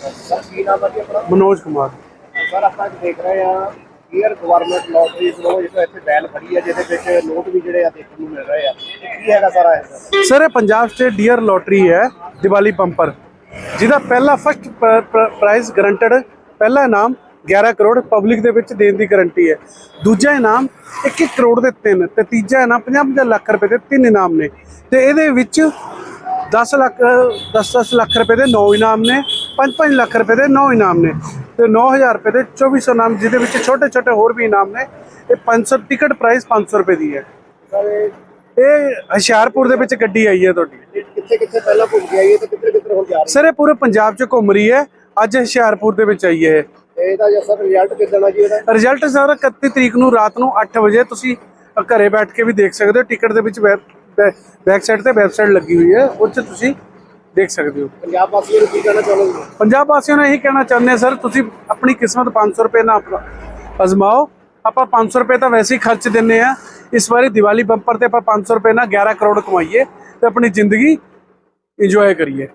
Sir ਕੀ ਨਾਮ ਹੈ ਜੀ ਆਪਣਾ ਮਨੋਜ ਕੁਮਾਰ। ਸਰ ਆਪਾਂ ਅੱਜ ਦੇਖ ਰਹੇ ਆ ਈਅਰ ਗਵਰਨਮੈਂਟ ਲੋਟਰੀ ਵੱਲੋਂ ਜਿਹੜਾ ਇੱਥੇ ਬੈਲ ਫੜੀ ਹੈ ਜਿਹਦੇ ਵਿੱਚ ਨੋਟ ਵੀ ਜਿਹੜੇ ਆ ਦੇਖਣ ਨੂੰ ਮਿਲ ਰਹੇ ਆ। ਇਹ ਕੀ ਹੈਗਾ ਸਾਰਾ ਇਹ? ਸਰ ਇਹ ਪੰਜਾਬ ਸਟੇਟ ਡੀਅਰ ਲੋਟਰੀ ਹੈ ਦੀਵਾਲੀ ਪੰਪਰ। ਜਿਹਦਾ ਪਹਿਲਾ ਫਸਟ ਪ੍ਰਾਈਜ਼ ਗਰੰਟਡ ਪਹਿਲਾ ਇਨਾਮ 11 ਕਰੋੜ ਪਬਲਿਕ ਦੇ ਵਿੱਚ ਦੇਣ ਦੀ ਗਾਰੰਟੀ ਹੈ। ਦੂਜਾ ਇਨਾਮ 1 ਕਰੋੜ ਦੇ ਤਿੰਨ ਤੇ ਤੀਜਾ ਇਨਾਮ 50 ਲੱਖ ਰੁਪਏ ਦੇ ਤਿੰਨ ਇਨਾਮ ਨੇ। ਤੇ ਇਹਦੇ ਵਿੱਚ 10 ਲੱਖ 10-10 ਲੱਖ ਰੁਪਏ ਦੇ 9 ਇਨਾਮ ਨੇ। 5-5 ਲੱਖ ਰੁਪਏ ਦੇ 9 ਇਨਾਮ ਨੇ ਤੇ 9000 ਰੁਪਏ ਦੇ 2400 ਇਨਾਮ ਜਿਹਦੇ ਵਿੱਚ ਛੋਟੇ-ਛੋਟੇ ਹੋਰ ਵੀ ਇਨਾਮ ਨੇ ਇਹ 500 ਟਿਕਟ ਪ੍ਰਾਈਸ 500 ਰੁਪਏ ਦੀ ਹੈ। ਇਹ ਹੁਸ਼ਿਆਰਪੁਰ ਦੇ ਵਿੱਚ ਗੱਡੀ ਆਈ ਹੈ ਤੁਹਾਡੀ। ਕਿੱਥੇ ਕਿੱਥੇ ਪਹਿਲਾਂ ਘੁੰਮ ਕੇ ਆਈ ਹੈ ਤੇ ਕਿੱਧਰ ਕਿੱਧਰ ਹੁਣ ਜਾ ਰਹੀ ਸਰ ਇਹ ਪੂਰੇ ਪੰਜਾਬ 'ਚ ਘੁੰਮ ਰਹੀ ਹੈ ਅੱਜ ਹੁਸ਼ਿਆਰਪੁਰ ਦੇ ਵਿੱਚ ਆਈ ਹੈ ਇਹਦਾ ਸਰ ਰਿਜ਼ਲਟ ਕਿੱਦਣ ਆ ਜੀ ਇਹਦਾ? ਰਿਜ਼ਲਟ ਸਰ 31 ਤਰੀਕ ਨੂੰ ਰਾਤ ਨੂੰ 8 ਵਜੇ ਤੁਸੀਂ ਘਰੇ ਬੈਠ ਕੇ ਵੀ ਦੇਖ ਸਕਦੇ ਹੋ ਟਿਕਟ ਦੇ ਵਿੱਚ ਬੈਕ ਸਾਈਡ ਤੇ ਵੈਬਸਾਈਟ ਲੱਗੀ ਹੋਈ ਹੈ 'ਚ ਤੁਸੀਂ ਦੇਖ ਸਕਦੇ ਹੋ। ਪੰਜਾਬ ਵਾਸੀਆਂ ਨੂੰ ਕੀ ਕਹਿਣਾ ਚਾਹੁੰਦੇ ਹੋ ਪੰਜਾਬ ਵਾਸੀਆਂ ਨੂੰ ਇਹੀ ਕਹਿਣਾ ਚਾਹੁੰਦੇ ਸਰ ਤੁਸੀਂ ਆਪਣੀ ਕਿਸਮਤ 500 ਰੁਪਏ ਨਾਲ ਆਪਣਾ ਅਜ਼ਮਾਓ। ਆਪਾਂ 500 ਰੁਪਏ ਤਾਂ ਵੈਸੇ ਹੀ ਖਰਚ ਦਿੰਨੇ ਆ ਇਸ ਵਾਰੀ ਦੀਵਾਲੀ ਬੰਪਰ ਤੇ ਆਪਾਂ 500 ਰੁਪਏ ਨਾਲ 11 ਕਰੋੜ ਕਮਾਈਏ ਤੇ ਆਪਣੀ ਜ਼ਿੰਦਗੀ ਇੰਜੋਏ ਕਰੀਏ।